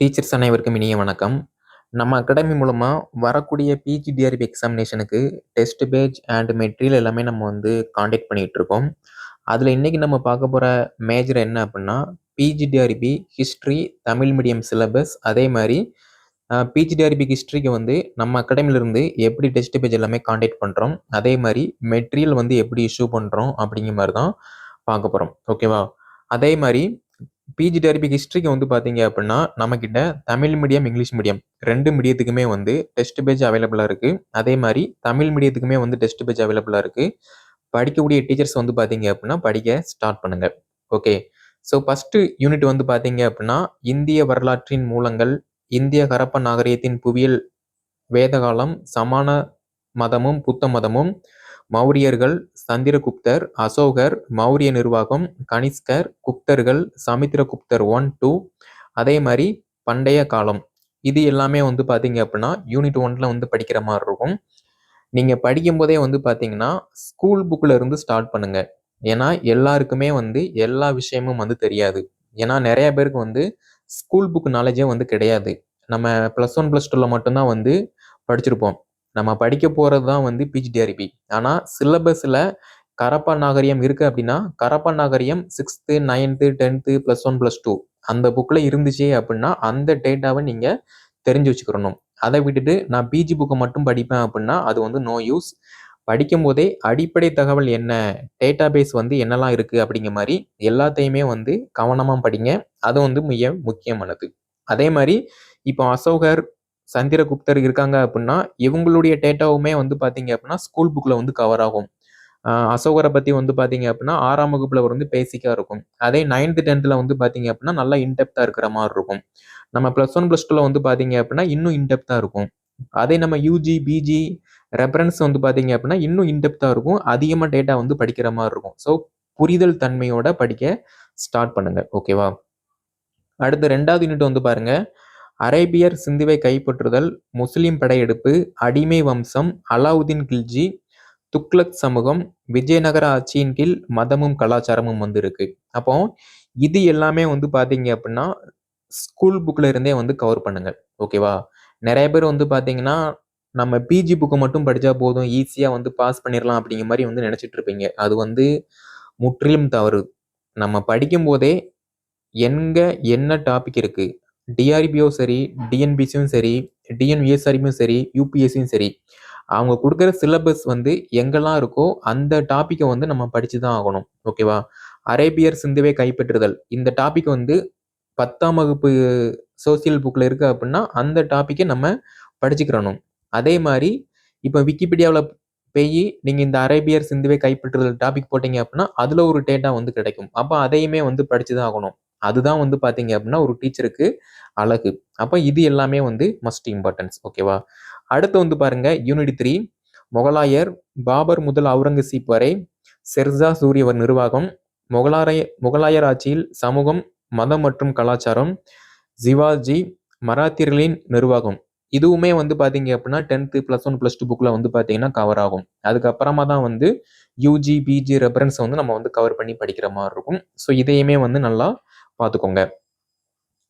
Teachers அனைவருக்கும் இனிய வணக்கம். நம்ம அகாடமி மூலமாக வரக்கூடிய பிஜிடிஆர்பி எக்ஸாமினேஷனுக்கு டெஸ்ட் பேஜ் அண்ட் மெட்டீரியல் எல்லாமே நம்ம வந்து காண்டாக்ட் பண்ணிகிட்ருக்கோம் அதில் இன்றைக்கி நம்ம பார்க்க போகிற மேஜர் என்ன அப்படின்னா PGTRB history Tamil medium syllabus அதே மாதிரி பிஜிடிஆர்பி ஹிஸ்ட்ரிக்கு வந்து நம்ம அகாடமிலிருந்து எப்படி டெஸ்ட் பேஜ் எல்லாமே காண்டாக்ட் பண்ணுறோம் அதே மாதிரி மெட்டீரியல் வந்து எப்படி இஷ்யூ பண்ணுறோம் அப்படிங்கிற மாதிரி தான் பார்க்க போகிறோம் ஓகேவா? அதே மாதிரி பிஜி டெரிபிக் ஹிஸ்ட்ரிக்கு வந்து பார்த்தீங்க அப்படின்னா நம்மக்கிட்ட தமிழ் மீடியம், இங்கிலீஷ் மீடியம் ரெண்டு மீடியத்துக்குமே வந்து டெஸ்ட் பேட்ச் அவைலபிளாக இருக்குது அதே மாதிரி தமிழ் மீடியத்துக்குமே வந்து டெஸ்ட் பேட்ச் அவைலபிளாக இருக்குது படிக்கக்கூடிய டீச்சர்ஸ் வந்து பார்த்தீங்க அப்படின்னா படிக்க ஸ்டார்ட் பண்ணுங்கள் ஓகே. ஸோ ஃபஸ்ட்டு யூனிட் வந்து பார்த்தீங்க அப்படின்னா இந்திய வரலாற்றின் மூலங்கள், இந்திய கரப்ப நாகரிகத்தின் புவியியல், வேதகாலம், சமான மதமும், புத்த மதமும், மௌரியர்கள், சந்திரகுப்தர், அசோகர், மௌரிய நிர்வாகம், கனிஷ்கர், குப்தர்கள், சமுத்திரகுப்தர் 1, 2 அதே மாதிரி பண்டைய காலம். இது எல்லாமே வந்து பார்த்தீங்க அப்படின்னா யூனிட் ஒன்ல வந்து படிக்கிற மாதிரி இருக்கும். நீங்கள் படிக்கும்போதே வந்து பார்த்தீங்கன்னா, ஸ்கூல் புக்கில் இருந்து ஸ்டார்ட் பண்ணுங்க. ஏன்னா, எல்லாருக்குமே வந்து எல்லா விஷயமும் வந்து தெரியாது. ஏன்னா, நிறைய பேருக்கு வந்து ஸ்கூல் புக் நாலேஜே வந்து கிடையாது. நம்ம ப்ளஸ் ஒன் ப்ளஸ் டூவில் மட்டும்தான் வந்து படிச்சிருப்போம். நம்ம படிக்க போகிறது தான் வந்து பிஜிடிஆர்பி. ஆனால் சிலபஸில் கரப்பா நாகரிகம் இருக்கு அப்டின்னா, ஹரப்பா நாகரிகம் 6த், 9த், 10த், ப்ளஸ் ஒன் ப்ளஸ் டூ அந்த புக்கில் இருந்துச்சு அப்படின்னா அந்த டேட்டாவை நீங்கள் தெரிஞ்சு வச்சுக்கிறணும். அதை விட்டுட்டு நான் பிஜி புக்கை மட்டும் படிப்பேன் அப்படின்னா அது வந்து நோ யூஸ். படிக்கும்போதே அடிப்படை தகவல் என்ன? டேட்டா பேஸ் வந்து என்னெல்லாம் இருக்குது அப்படிங்கிற மாதிரி எல்லாத்தையுமே வந்து கவனமாக படிங்க. அது வந்து மிக முக்கியமானது. அதே மாதிரி இப்போ அசோகர், சந்திரகுப்தர் இருக்காங்க அப்படின்னா இவங்களுடைய டேட்டாவுமே வந்து பார்த்தீங்க அப்படின்னா ஸ்கூல் புக்கில் வந்து கவர் ஆகும். அசோகரை பற்றி வந்து பார்த்தீங்க அப்படின்னா ஆறாம் வகுப்பில் வந்து பேசிக்காக இருக்கும். அதே 9த், 10த்ல வந்து பார்த்தீங்க அப்படின்னா நல்லா இன்டெப்த்தாக இருக்கிற மாதிரி இருக்கும். நம்ம ப்ளஸ் ஒன் ப்ளஸ் டூவில் வந்து பார்த்தீங்க அப்படின்னா இன்னும் இன்டெப்த்தாக இருக்கும். அதே நம்ம யூஜி, பிஜி ரெஃபரன்ஸ் வந்து பார்த்தீங்க அப்படின்னா இன்னும் இன்டெப்த்தாக இருக்கும். அதிகமாக டேட்டா வந்து படிக்கிற மாதிரி இருக்கும். ஸோ, புரிதல் தன்மையோட படிக்க ஸ்டார்ட் பண்ணுங்க. ஓகேவா? அடுத்து ரெண்டாவது யூனிட் வந்து பாருங்கள் அரேபியர் சிந்துவை கைப்பற்றுதல், முஸ்லிம் படையெடுப்பு, அடிமை வம்சம், அலாவுதீன் கில்ஜி, துக்ளக் சமூகம், விஜயநகர ஆட்சியின் கீழ் மதமும், கலாச்சாரமும் வந்து இருக்கு. அப்போ இது எல்லாமே வந்து பார்த்தீங்க அப்படின்னா ஸ்கூல் புக்ல இருந்தே வந்து கவர் பண்ணுங்க. ஓகேவா? நெறைய பேர் வந்து பார்த்தீங்கன்னா, நம்ம பிஜி புக்க மட்டும் படிச்சா போதும், ஈஸியா வந்து பாஸ் பண்ணிறலாம் அப்படிங்கிற மாரி வந்து நினச்சிட்டு இருப்பீங்க. அது வந்து முற்றிலும் தவறு. நம்ம படிக்கும்போதே எங்க என்ன டாபிக் இருக்கு? டிஆர்பியும் சரி, டிஎன்பிசியும் சரி, டிஎன்விஎஸ்ஆர்பியும் சரி, யூபிஎஸ்சியும் சரி, அவங்க கொடுக்குற சிலபஸ் வந்து எங்கெல்லாம் இருக்கோ, அந்த டாப்பிக்கை வந்து நம்ம படித்து தான் ஆகணும். ஓகேவா? அரேபியர் சிந்துவை கைப்பற்றுதல். இந்த டாபிக் வந்து 10ஆம் வகுப்பு சோசியல் புக்கில் இருக்குது அப்படின்னா அந்த டாப்பிக்கை நம்ம படிச்சுக்கிறணும். அதே மாதிரி இப்போ விக்கிபீடியாவில் போய் நீங்கள் இந்த அரேபியர் சிந்துவை கைப்பற்றுதல் டாபிக் போட்டீங்க அப்படின்னா அதில் ஒரு டேட்டா வந்து கிடைக்கும். அப்போ அதையுமே வந்து படிச்சு தான் ஆகணும். அதுதான் வந்து பார்த்தீங்க அப்படின்னா ஒரு டீச்சருக்கு அழகு. அப்போ இது எல்லாமே வந்து மஸ்ட் இம்பார்ட்டன்ஸ். ஓகேவா? அடுத்து வந்து பாருங்க யூனிட் த்ரீ முகலாயர், பாபர் முதல் அவுரங்கசீப் வரை, செர்சா சூரியவர் நிர்வாகம், முகலாய முகலாயர் ஆட்சியில் சமூகம், மதம் மற்றும் கலாச்சாரம், ஜிவாஜி மராத்தியர்களின் நிர்வாகம். இதுவுமே வந்து பார்த்தீங்க அப்படின்னா tenth plus one plus two புக்கில் வந்து பார்த்தீங்கன்னா கவர் ஆகும். அதுக்கப்புறமா தான் வந்து யூஜி, பிஜி ரெஃபரன்ஸ் வந்து நம்ம வந்து கவர் பண்ணி படிக்கிற மாதிரி இருக்கும். ஸோ, இதையுமே வந்து நல்லா பார்த்துக்கோங்க.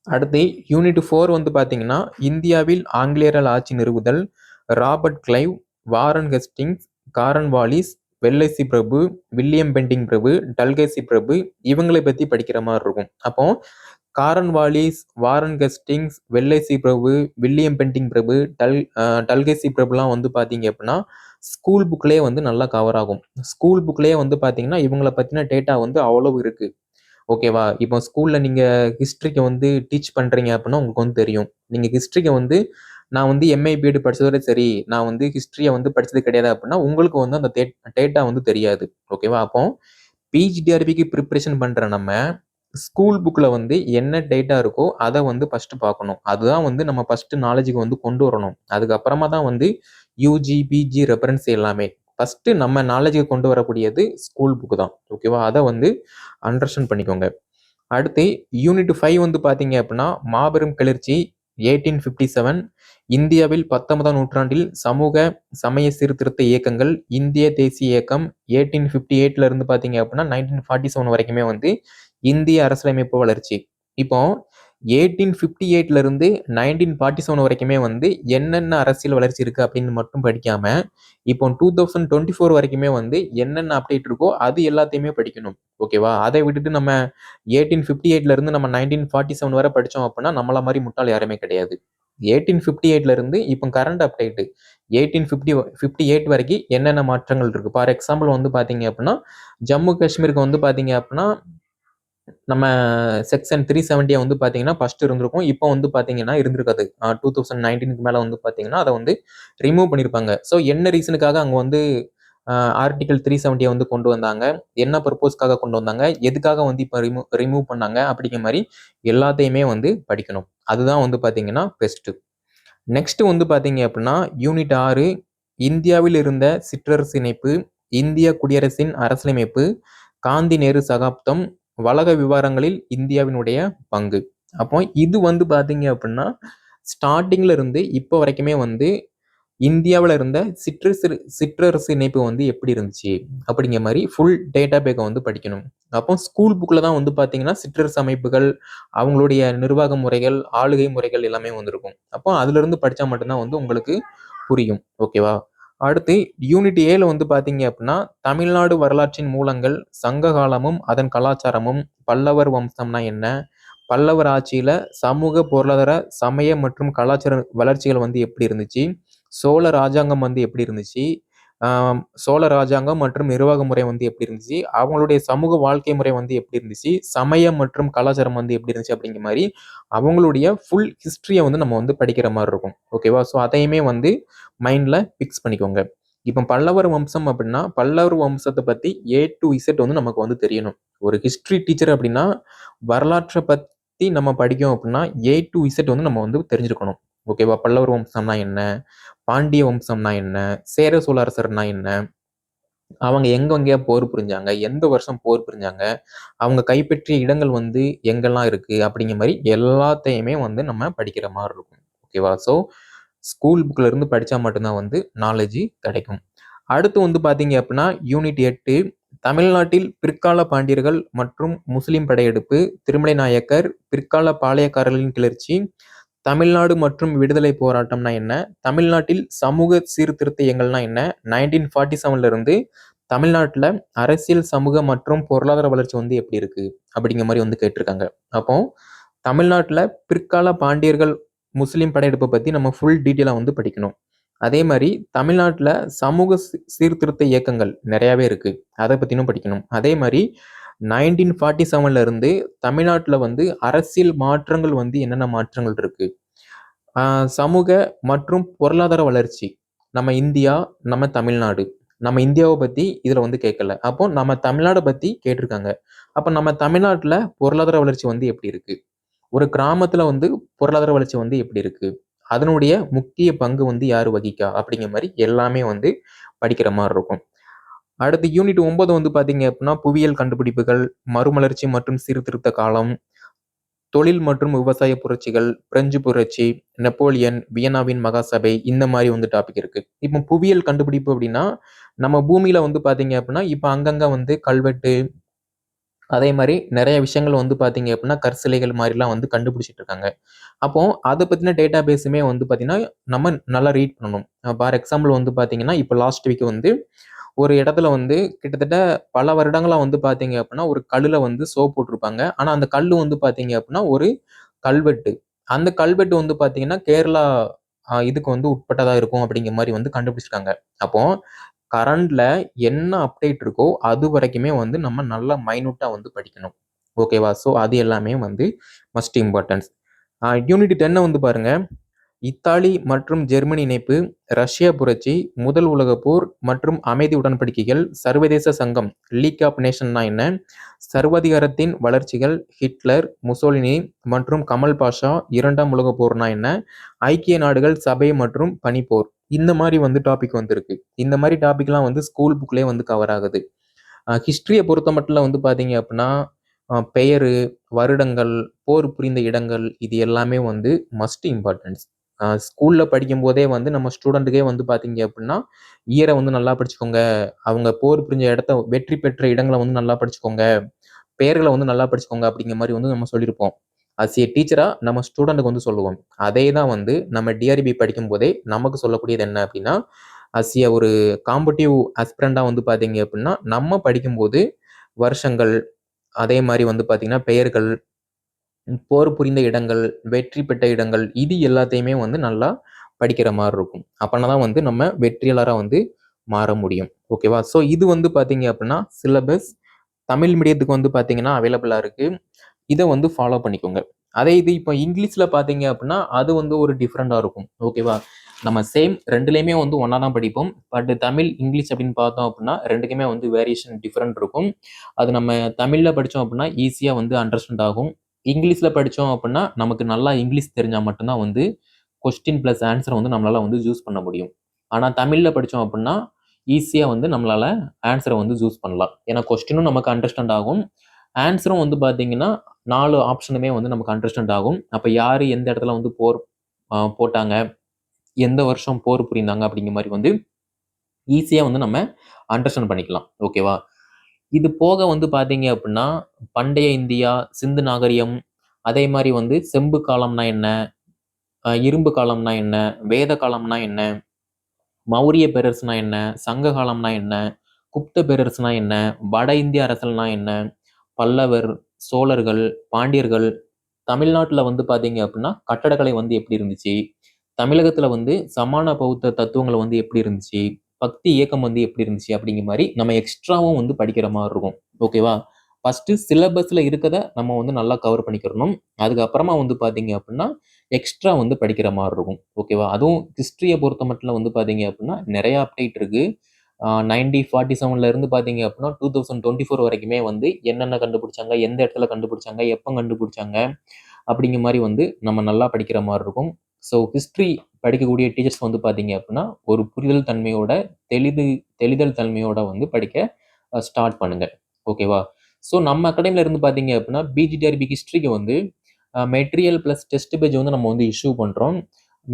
அடுத்து யூனிட் ஃபோர் வந்து பார்த்தீங்கன்னா, இந்தியாவில் ஆங்கிலேயரால் ஆட்சி நிறுவுதல், Robert Clive, Warren Hastings Cornwallis, Wellesley பிரபு, வில்லியம் பெண்டிங் பிரபு, டல்கேசி பிரபு இவங்களை பற்றி படிக்கிற மாதிரி இருக்கும். அப்போ Cornwallis, Warren Hastings Wellesley பிரபு, வில்லியம் பெண்டிங் பிரபு, டல் டல்கேசி பிரபுலாம் வந்து பார்த்தீங்க அப்படின்னா ஸ்கூல் புக்லேயே வந்து நல்லா கவர் ஆகும். ஸ்கூல் புக்லேயே வந்து பார்த்தீங்கன்னா, இவங்களை பற்றின டேட்டா வந்து அவ்வளவு இருக்குது ஓகேவா? இப்போ ஸ்கூலில் நீங்கள் ஹிஸ்ட்ரிக்கு வந்து டீச் பண்ணுறீங்க அப்படின்னா உங்களுக்கு வந்து தெரியும். நீங்கள் ஹிஸ்ட்ரிக்கு வந்து நான் வந்து எம்ஏ, பிஎட் படித்ததோட சரி, நான் வந்து ஹிஸ்ட்ரியை வந்து படித்தது கிடையாது அப்படின்னா உங்களுக்கு வந்து அந்த டேட் டேட்டா வந்து தெரியாது. ஓகேவா? அப்போ பிஜிடிஆர்பிக்கு ப்ரிப்ரேஷன் பண்ணுற நம்ம, ஸ்கூல் புக்கில் வந்து என்ன டேட்டா இருக்கோ, அதை வந்து ஃபஸ்ட்டு பார்க்கணும். அதுதான் வந்து நம்ம ஃபஸ்ட்டு நாலேஜுக்கு வந்து கொண்டு வரணும். அதுக்கப்புறமா தான் வந்து யூஜி, பிஜி ரெஃபரன்ஸ் எல்லாமே. ஃபஸ்ட்டு நம்ம நாலேஜுக்கு கொண்டு வரக்கூடியது ஸ்கூல் புக்கு தான். ஓகேவா? அதை வந்து அண்டர்ஸ்டாண்ட் பண்ணிக்கோங்க. அடுத்து யூனிட் ஃபைவ் வந்து பார்த்தீங்க அப்படின்னா மாபெரும் கிளர்ச்சி 1857 இந்தியாவில் 19ஆம் நூற்றாண்டில் சமூக, சமய சீர்திருத்த இயக்கங்கள், இந்திய தேசிய இயக்கம் 1858ல இருந்து பார்த்தீங்க அப்டின்னா, 1947 வரைக்குமே வந்து இந்திய அரசியலமைப்பு வளர்ச்சி. இப்போ எயிட்டீன் ஃபிஃப்டி எயிட்லேருந்து நைன்டீன் ஃபார்ட்டி செவன் வரைக்குமே வந்து என்னென்ன அரசியல் வளர்ச்சி இருக்குது அப்படின்னு மட்டும் படிக்காமல் இப்போ டூ தௌசண்ட் டுவெண்ட்டி ஃபோர் வரைக்குமே வந்து என்னென்ன அப்டேட் இருக்கோ அது எல்லாத்தையுமே படிக்கணும். ஓகேவா அதை விட்டுட்டு நம்ம எயிட்டீன் ஃபிஃப்டி எயிட்லேருந்து நம்ம நைன்டீன் ஃபார்ட்டி செவன் வரை படித்தோம் அப்படின்னா நம்மள மாதிரி முட்டாள் யாருமே கிடையாது. எயிட்டீன் ஃபிஃப்டி எயிட்லேருந்து இப்போ current update eighteen fifty fifty eight வரைக்கும் என்னென்ன மாற்றங்கள் இருக்குது ஃபார் எக்ஸாம்பிள் வந்து பார்த்தீங்க அப்படின்னா ஜம்மு காஷ்மீருக்கு வந்து பார்த்தீங்க அப்படின்னா நம்ம செக்ஷன் த்ரீ செவன்ட்டியை வந்து பார்த்தீங்கன்னா ஃபஸ்ட்டு இருந்திருக்கும். இப்போ வந்து பார்த்தீங்கன்னா இருந்திருக்காது. டூ தௌசண்ட் நைன்டீனுக்கு மேலே வந்து பார்த்தீங்கன்னா அதை வந்து ரிமூவ் பண்ணியிருப்பாங்க ஸோ என்ன ரீசனுக்காக அங்கே வந்து ஆர்டிகல் த்ரீ செவன்ட்டியை வந்து கொண்டு வந்தாங்க? என்ன பர்பஸ்க்காக கொண்டு வந்தாங்க? எதுக்காக வந்து இப்போ ரிமூவ் ரிமூவ் பண்ணாங்க? அப்படிங்கிற மாதிரி எல்லாத்தையுமே வந்து படிக்கணும். அதுதான் வந்து பார்த்தீங்கன்னா பெஸ்ட்டு நெக்ஸ்ட் வந்து பார்த்தீங்க அப்படின்னா யூனிட் ஆறு இந்தியாவில் இருந்த சிற்றரசு இணைப்பு இந்திய குடியரசின் அரசியலமைப்பு காந்தி நேரு சகாப்தம் வளக விவகாரங்களில் இந்தியாவினுடைய பங்கு. அப்போ இது வந்து பார்த்தீங்க அப்படின்னா ஸ்டார்டிங்ல இருந்து இப்போ வரைக்குமே வந்து இந்தியாவில் இருந்த சிற்றரசு சிற்றரசு இணைப்பு வந்து எப்படி இருந்துச்சு? அப்படிங்கிற மாதிரி ஃபுல் டேட்டா பேக்கை வந்து படிக்கணும். அப்போ ஸ்கூல் புக்கில் தான் வந்து பார்த்தீங்கன்னா சிற்றரசு அமைப்புகள் அவங்களுடைய நிர்வாக முறைகள் ஆளுகை முறைகள் எல்லாமே வந்திருக்கும். அப்போ அதுலேருந்து படித்தா மட்டும்தான் வந்து உங்களுக்கு புரியும். ஓகேவா அடுத்து யூனிட் ஏல வந்து பார்த்தீங்க அப்படின்னா தமிழ்நாடு வரலாற்றின் மூலங்கள் சங்க காலமும் அதன் கலாச்சாரமும் பல்லவர் வம்சம்னா என்ன? பல்லவர் ஆட்சியில் சமூக பொருளாதார சமய மற்றும் கலாச்சார வளர்ச்சிகள் வந்து எப்படி இருந்துச்சு? சோழ ராஜாங்கம் வந்து எப்படி இருந்துச்சு? சோழ ராஜாங்கம் மற்றும் நிர்வாக முறை வந்து எப்படி இருந்துச்சு? அவங்களுடைய சமூக வாழ்க்கை முறை வந்து எப்படி இருந்துச்சு? சமயம் மற்றும் கலாச்சாரம் வந்து எப்படி இருந்துச்சு அப்படிங்கிற மாதிரி அவங்களுடைய ஃபுல் ஹிஸ்ட்ரியை வந்து நம்ம வந்து படிக்கிற மாதிரி இருக்கும். ஓகேவா ஸோ அதையுமே வந்து மைண்டில் ஃபிக்ஸ் பண்ணிக்கோங்க. இப்போ பல்லவர் வம்சம் அப்படின்னா பல்லவர் வம்சத்தை பற்றி ஏ டு இசட் வந்து நமக்கு வந்து தெரியணும். ஒரு ஹிஸ்ட்ரி டீச்சர் அப்படின்னா வரலாற்றை பற்றி நம்ம படிக்கும் அப்படின்னா ஏ டு இசட் வந்து நம்ம வந்து தெரிஞ்சிருக்கணும் ஓகேவா பல்லவர் வம்சம்னா என்ன? பாண்டிய வம்சம்னா என்ன? சேர சோழ அரசர்னா என்ன? அவங்க எங்கெங்கேயா போர் புரிஞ்சாங்க? எந்த வருஷம் போர் புரிஞ்சாங்க? அவங்க கைப்பற்றிய இடங்கள் வந்து எங்கெல்லாம் இருக்குது அப்படிங்கிற மாதிரி எல்லாத்தையுமே வந்து நம்ம படிக்கிற மாதிரி இருக்கும். ஓகேவா ஸோ ஸ்கூல் புக்கில் இருந்து படித்தா மட்டும்தான் வந்து நாலேஜ் கிடைக்கும். அடுத்து வந்து பார்த்தீங்க அப்படின்னா யூனிட் எட்டு தமிழ்நாட்டில் பிற்கால பாண்டியர்கள் மற்றும் முஸ்லிம் படையெடுப்பு திருமலை நாயக்கர் பிற்கால பாளையக்காரர்களின் கிளர்ச்சி தமிழ்நாடு மற்றும் விடுதலை போராட்டம்னா என்ன? தமிழ்நாட்டில் சமூக சீர்திருத்த இயங்கள்னா என்ன? நைன்டீன் ஃபார்ட்டி செவன்ல இருந்து தமிழ்நாட்டில் அரசியல் சமூக மற்றும் பொருளாதார வளர்ச்சி வந்து எப்படி இருக்கு? அப்படிங்கிற மாதிரி வந்து கேட்டிருக்காங்க. அப்போ தமிழ்நாட்டில் பிற்கால பாண்டியர்கள் முஸ்லீம் படையெடுப்பை பற்றி நம்ம ஃபுல் டீட்டெயிலாக வந்து படிக்கணும். அதே மாதிரி தமிழ்நாட்டில் சமூக சீர்திருத்த இயக்கங்கள் நிறையாவே இருக்குது அதை பற்றினும் படிக்கணும். அதே மாதிரி நைன்டீன் ஃபார்ட்டி செவன்ல இருந்து தமிழ்நாட்டில் வந்து அரசியல் மாற்றங்கள் வந்து என்னென்ன மாற்றங்கள் இருக்கு? சமூக மற்றும் பொருளாதார வளர்ச்சி. நம்ம இந்தியா நம்ம தமிழ்நாடு. நம்ம இந்தியாவை பற்றி இதில் வந்து கேட்கல அப்போ நம்ம தமிழ்நாடை பற்றி கேட்டிருக்காங்க. அப்போ நம்ம தமிழ்நாட்டில் பொருளாதார வளர்ச்சி வந்து எப்படி இருக்கு? ஒரு கிராமத்தில் வந்து பொருளாதார வளர்ச்சி வந்து எப்படி இருக்கு? அதனுடைய முக்கிய பங்கு வந்து யார் வகிக்கா? அப்படிங்கிற மாதிரி எல்லாமே வந்து படிக்கிற மாதிரி இருக்கும். அடுத்து யூனிட் ஒன்பது வந்து பார்த்தீங்க அப்படின்னா புவியியல் கண்டுபிடிப்புகள் மறுமலர்ச்சி மற்றும் சீர்திருத்த காலம் தொழில் மற்றும் விவசாய புரட்சிகள் பிரெஞ்சு புரட்சி நெப்போலியன் வியனாவின் மகாசபை இந்த மாதிரி வந்து டாபிக் இருக்கு. இப்போ புவியியல் கண்டுபிடிப்பு அப்படின்னா நம்ம பூமியில வந்து பாத்தீங்க அப்படின்னா இப்போ அங்கங்க வந்து கல்வெட்டு அதே மாதிரி நிறைய விஷயங்கள் வந்து பார்த்தீங்க அப்படின்னா கற்சிலைகள் மாதிரிலாம் வந்து கண்டுபிடிச்சிட்டு இருக்காங்க. அப்போ அதை பற்றின டேட்டா பேஸுமே வந்து பார்த்தீங்கன்னா நம்ம நல்லா ரீட் பண்ணணும். ஃபார் எக்ஸாம்பிள் வந்து பார்த்தீங்கன்னா இப்போ லாஸ்ட் வீக் வந்து ஒரு இடத்துல வந்து கிட்டத்தட்ட பல வருடங்களா வந்து பார்த்தீங்க அப்படின்னா ஒரு கல்லுல வந்து சோப் போட்டிருப்பாங்க. ஆனா அந்த கல் வந்து பார்த்தீங்க அப்படின்னா ஒரு கல்வெட்டு. அந்த கல்வெட்டு வந்து பார்த்தீங்கன்னா கேரளா இதுக்கு வந்து உட்பட்டதா இருக்கும் அப்படிங்கிற மாதிரி வந்து கண்டுபிடிச்சிருக்காங்க. அப்போ கரண்ட்ல என்ன அப்டேட் இருக்கோ அது வரைக்குமே வந்து நம்ம நல்லா மைனூட்டா வந்து படிக்கணும். ஓகேவா? ஸோ அது எல்லாமே வந்து மஸ்ட் இம்பார்ட்டன்ஸ். யூனிட் டென்னை வந்து பாருங்க. இத்தாலி மற்றும் ஜெர்மனி இணைப்பு ரஷ்யா புரட்சி முதல் உலகப் போர் மற்றும் அமைதி உடன்படிக்கைகள் சர்வதேச சங்கம் லீக் ஆஃப் நேஷன்னா என்ன? சர்வாதிகாரத்தின் வளர்ச்சிகள் ஹிட்லர் முசோலினி மற்றும் கமல் பாஷா இரண்டாம் உலகப் போர்னா என்ன? ஐக்கிய நாடுகள் சபை மற்றும் பனிப்போர். இந்த மாதிரி வந்து டாபிக் வந்திருக்கு. இந்த மாதிரி டாபிக்லாம் வந்து ஸ்கூல் புக்லேயே வந்து கவர் ஆகுது. ஹிஸ்ட்ரியை பொறுத்த மட்டும் வந்து பார்த்தீங்க அப்படின்னா பெயர் வருடங்கள் போர் புரிந்த இடங்கள் இது எல்லாமே வந்து மஸ்ட் இம்பார்ட்டன்ஸ் ஸ்கூலில் படிக்கும் போதே வந்து நம்ம ஸ்டூடெண்ட்டுக்கே வந்து பார்த்தீங்க அப்படின்னா இயரை வந்து நல்லா படிச்சுக்கோங்க. அவங்க போர் புரிஞ்ச இடத்த வெற்றி பெற்ற இடங்களை வந்து நல்லா படிச்சுக்கோங்க. பெயர்களை வந்து நல்லா படிச்சுக்கோங்க அப்படிங்கிற மாதிரி வந்து நம்ம சொல்லியிருப்போம். அஸ் ஏ டீச்சராக நம்ம ஸ்டூடெண்ட்டுக்கு வந்து சொல்லுவோம். அதே தான் வந்து நம்ம டிஆர்பி படிக்கும் போதே நமக்கு சொல்லக்கூடியது என்ன அப்படின்னா அஸ் ஏ ஒரு காம்படிவ் அஸ்பிரண்டாக வந்து பார்த்தீங்க அப்படின்னா நம்ம படிக்கும்போது வருஷங்கள் அதே மாதிரி வந்து பார்த்திங்கன்னா பெயர்கள் போர் புரிந்த இடங்கள் வெற்றி பெற்ற இடங்கள் இது எல்லாத்தையுமே வந்து நல்லா படிக்கிற மாதிரி இருக்கும். அப்போனா தான் வந்து நம்ம வெற்றியாளராக வந்து மாற முடியும். ஓகேவா ஸோ இது வந்து பார்த்தீங்க அப்படின்னா சிலபஸ் தமிழ் மீடியத்துக்கு வந்து பார்த்தீங்கன்னா அவைலபிளாக இருக்குது இதை வந்து ஃபாலோ பண்ணிக்கோங்க. அதே இது இப்போ இங்கிலீஷில் பார்த்தீங்க அப்படின்னா அது வந்து ஒரு டிஃப்ரெண்ட்டாக இருக்கும். ஓகேவா நம்ம சேம் ரெண்டுலேயுமே வந்து ஒன்றா தான் படிப்போம். பட் தமிழ் இங்கிலீஷ் அப்படின்னு பார்த்தோம் அப்படின்னா ரெண்டுக்குமே வந்து வேரியேஷன் டிஃப்ரெண்ட் இருக்கும். அது நம்ம தமிழில் படித்தோம் அப்படின்னா ஈஸியாக வந்து அண்டர்ஸ்டாண்ட் ஆகும். இங்கிலீஷில் படித்தோம் அப்படின்னா நமக்கு நல்லா இங்கிலீஷ் தெரிஞ்சால் மட்டும்தான் வந்து கொஸ்டின் ப்ளஸ் ஆன்சரை வந்து நம்மளால் வந்து சூஸ் பண்ண முடியும். ஆனால் தமிழில் படித்தோம் அப்படின்னா ஈஸியாக வந்து நம்மளால் ஆன்சரை வந்து சூஸ் பண்ணலாம். ஏன்னா கொஸ்டினும் நமக்கு அண்டர்ஸ்டாண்ட் ஆகும். ஆன்சரும் வந்து பார்த்தீங்கன்னா நாலு ஆப்ஷனுமே வந்து நமக்கு அண்டர்ஸ்டாண்ட் ஆகும். அப்போ யார் எந்த இடத்துல வந்து போர் போட்டாங்க எந்த வருஷம் போர் புரிந்தாங்க அப்படிங்கிற மாதிரி வந்து ஈஸியாக வந்து நம்ம அண்டர்ஸ்டாண்ட் பண்ணிக்கலாம். ஓகேவா இது போக வந்து பார்த்தீங்க அப்படின்னா பண்டைய இந்தியா சிந்து நாகரிகம் அதே மாதிரி வந்து செம்பு காலம்னா என்ன இரும்பு காலம்னா என்ன வேத காலம்னா என்ன மௌரிய பேரரசுனா என்ன சங்க காலம்னா என்ன குப்த பேரரசுனா என்ன வட இந்திய அரசல்னா என்ன பல்லவர் சோழர்கள் பாண்டியர்கள் தமிழ்நாட்டில் வந்து பார்த்தீங்க அப்படின்னா கட்டடக்கலை வந்து எப்படி இருந்துச்சு தமிழகத்தில் வந்து சமான பௌத்த தத்துவங்கள் வந்து எப்படி இருந்துச்சு பக்தி இயக்கம் வந்து எப்படி இருந்துச்சு அப்படிங்கிற மாதிரி நம்ம எக்ஸ்ட்ராவும் வந்து படிக்கிற மாதிரி இருக்கும். ஓகேவா ஃபஸ்ட்டு சிலபஸில் இருக்கிறத நம்ம வந்து நல்லா கவர் பண்ணிக்கிறணும். அதுக்கப்புறமா வந்து பார்த்தீங்க அப்படின்னா எக்ஸ்ட்ரா வந்து படிக்கிற மாதிரி இருக்கும். ஓகேவா அதுவும் ஹிஸ்ட்ரியை பொறுத்த மட்டும் வந்து பார்த்தீங்க அப்படின்னா நிறையா அப்டேட் இருக்குது நைன்டி ஃபார்ட்டி செவன்ல இருந்து பார்த்தீங்க அப்படின்னா டூ தௌசண்ட் டுவெண்ட்டி ஃபோர் வரைக்குமே வந்து என்னென்ன கண்டுபிடிச்சாங்க எந்த இடத்துல கண்டுபிடிச்சாங்க எப்போ கண்டுபிடிச்சாங்க அப்படிங்கிற மாதிரி வந்து நம்ம நல்லா படிக்கிற மாதிரி இருக்கும். ஸோ ஹிஸ்ட்ரி படிக்கக்கூடிய டீச்சர்ஸ் வந்து பார்த்தீங்க அப்படின்னா ஒரு புரிதல் தன்மையோட தெளிது தெளிதல் தன்மையோட வந்து படிக்க ஸ்டார்ட் பண்ணுங்கள் ஓகேவா ஸோ நம்ம அகாடமியில் இருந்து பார்த்தீங்க அப்படின்னா பிஜிடிஆர்பி ஹிஸ்ட்ரிக்கு வந்து மெட்டீரியல் ப்ளஸ் டெஸ்ட் பேஜ் வந்து நம்ம வந்து இஷ்யூ பண்ணுறோம்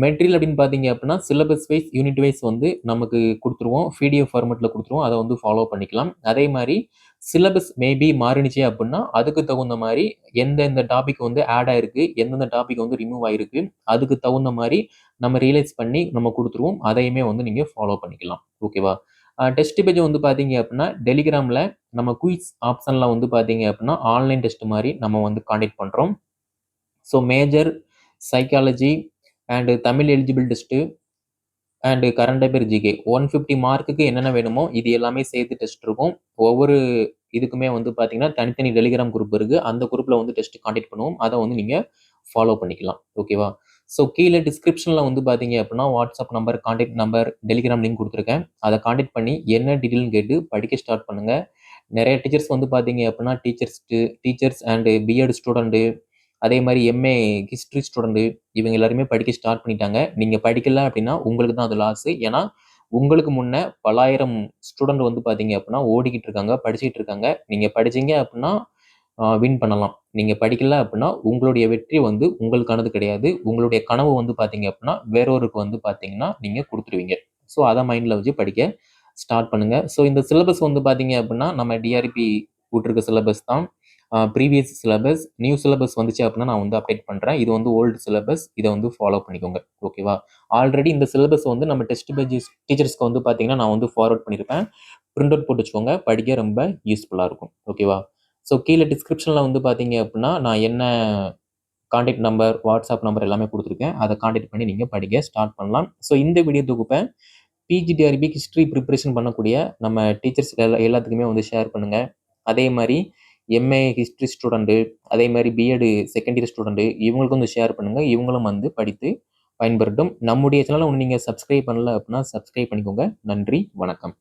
மெட்டீரியல் அப்படின்னு பார்த்தீங்க அப்படின்னா சிலபஸ் வைஸ் யூனிட் வைஸ் வந்து நமக்கு கொடுத்துருவோம். பிடிஎஃப் ஃபார்மெட்டில் கொடுத்துருவோம். அதை வந்து ஃபாலோ பண்ணிக்கலாம். அதே மாதிரி சிலபஸ் மேபி மாறிடுச்சு அப்படின்னா அதுக்கு தகுந்த மாதிரி எந்தெந்த டாபிக் வந்து ஆட் ஆயிருக்கு எந்தெந்த டாபிக் வந்து ரிமூவ் ஆயிருக்கு அதுக்கு தகுந்த மாதிரி நம்ம ரியலைஸ் பண்ணி நம்ம கொடுத்துருவோம். அதையுமே வந்து நீங்கள் ஃபாலோ பண்ணிக்கலாம். ஓகேவா டெஸ்ட் பேஜ் வந்து பார்த்தீங்க அப்படின்னா டெலிகிராமில் நம்ம குயிஸ் ஆப்ஷன்லாம் வந்து பார்த்தீங்க அப்படின்னா ஆன்லைன் டெஸ்ட் மாதிரி நம்ம வந்து காண்டக்ட் பண்ணுறோம் so major psychology and Tamil eligible test and current affair GK one fifty மார்க்குக்கு என்னென்ன வேணுமோ இது எல்லாமே சேர்த்து டெஸ்ட் இருக்கும். ஒவ்வொரு இதுக்குமே வந்து பார்த்தீங்கன்னா தனித்தனி டெலிகிராம் குரூப் இருக்குது அந்த குரூப்பில் வந்து டெஸ்ட் காண்டக்ட் பண்ணுவோம். அதை வந்து நீங்கள் ஃபாலோ பண்ணிக்கலாம். ஓகேவா ஸோ கீழே டிஸ்கிரிப்ஷனில் வந்து பார்த்தீங்க அப்படின்னா WhatsApp number contact number Telegram link கொடுத்துருக்கேன். அதை காண்டாக்ட் பண்ணி என்ன டீட்டெயில்னு கேட்டு படிக்க ஸ்டார்ட் பண்ணுங்கள் நிறைய டீச்சர்ஸ் வந்து பார்த்தீங்க அப்படின்னா டீச்சர்ஸ்க்கு teachers and B Ed student அதே மாதிரி எம்ஏ ஹிஸ்ட்ரி ஸ்டூடெண்ட்டு இவங்க எல்லாருமே படிக்க ஸ்டார்ட் பண்ணிட்டாங்க. நீங்கள் படிக்கல அப்படின்னா உங்களுக்கு தான் அது லாஸு ஏன்னா உங்களுக்கு முன்னே பலாயிரம் ஸ்டூடெண்ட் வந்து பார்த்தீங்க அப்படின்னா ஓடிக்கிட்டு இருக்காங்க படிச்சுக்கிட்டு இருக்காங்க. நீங்கள் படிச்சீங்க அப்படின்னா வின் பண்ணலாம். நீங்கள் படிக்கல அப்படின்னா உங்களுடைய வெற்றி வந்து உங்களுக்கானது கிடையாது. உங்களுடைய கனவு வந்து பார்த்தீங்க அப்படின்னா வேறொருக்கு வந்து பார்த்தீங்கன்னா நீங்கள் கொடுத்துருவீங்க. ஸோ அதை மைண்டில் வச்சு படிக்க ஸ்டார்ட் பண்ணுங்கள் ஸோ இந்த சிலபஸ் வந்து பார்த்தீங்க அப்படின்னா நம்ம டிஆர்பி விட்டுருக்க சிலபஸ் தான். ப்ரீவியஸ் சிலபஸ் நியூ சிலபஸ் வந்துச்சு அப்படின்னா நான் வந்து அப்டேட் பண்ணுறேன் இது வந்து ஓல்டு சிலபஸ் இதை வந்து ஃபாலோ பண்ணிக்கோங்க. ஓகேவா ஆல்ரெடி இந்த சிலபஸ் வந்து நம்ம டெஸ்ட் பேஜஸ் டீச்சர்ஸ்க்கு வந்து பார்த்தீங்கன்னா நான் வந்து ஃபார்வர்ட் பண்ணியிருப்பேன் பிரிண்ட் அவுட் போட்டு வச்சுக்கோங்க படிக்க ரொம்ப யூஸ்ஃபுல்லாக இருக்கும். ஓகேவா ஸோ கீழே டிஸ்கிரிப்ஷனில் வந்து பார்த்தீங்க அப்படின்னா நான் என்ன காண்டாக்ட் நம்பர் வாட்ஸ்அப் நம்பர் எல்லாமே கொடுத்துருக்கேன். அதை காண்டாக்ட் பண்ணி நீங்கள் படிக்க ஸ்டார்ட் பண்ணலாம். ஸோ இந்த வீடியோ தொகுப்பை பிஜிடிஆர்பி ஹிஸ்ட்ரி ப்ரிப்பரேஷன் பண்ணக்கூடிய நம்ம டீச்சர்ஸ் எல்லா எல்லாத்துக்குமே வந்து ஷேர் பண்ணுங்கள் அதே மாதிரி எம்ஏ ஹிஸ்ட்ரி ஸ்டூடெண்ட்டு அதே மாதிரி பிஎட் செகண்ட் இயர் ஸ்டூடெண்ட்டு இவங்களுக்கும் வந்து ஷேர் பண்ணுங்கள் இவங்களும் வந்து படித்து பயன்பெறட்டும். நம்முடைய சேனலை ஒன்று நீங்கள் சப்ஸ்கிரைப் பண்ணல அப்படின்னா சப்ஸ்கிரைப் பண்ணிக்கோங்க. நன்றி வணக்கம்.